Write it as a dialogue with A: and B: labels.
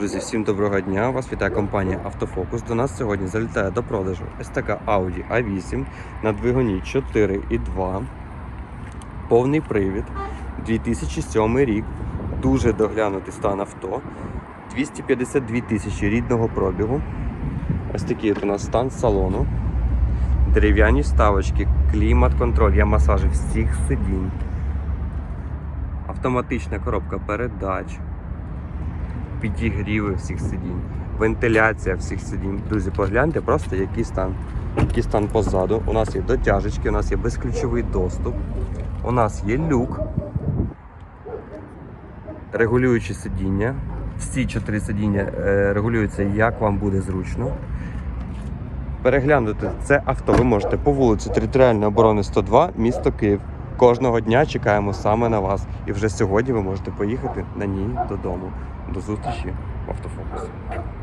A: Друзі, всім доброго дня! Вас вітає компанія Автофокус. До нас сьогодні залітає до продажу така Audi A8 на двигуні 4,2. Повний привід. 2007 рік. Дуже доглянутий стан авто. 252 тисячі рідного пробігу. Ось такий у нас стан салону. Дерев'яні вставочки, клімат-контроль, є масажі всіх сидінь. Автоматична коробка передач підігріви всіх сидінь, вентиляція всіх сидінь. Друзі, погляньте просто який стан. Який стан позаду. У нас є дотяжечки, у нас є безключовий доступ, у нас є люк, регулюючі сидіння. Всі чотири сидіння е, регулюються, як вам буде зручно. Переглянути це авто ви можете по вулиці Територіальної оборони 102, місто Київ. Кожного дня чекаємо саме на вас. І вже сьогодні ви можете поїхати на ній додому. До зустрічі в автофокусі.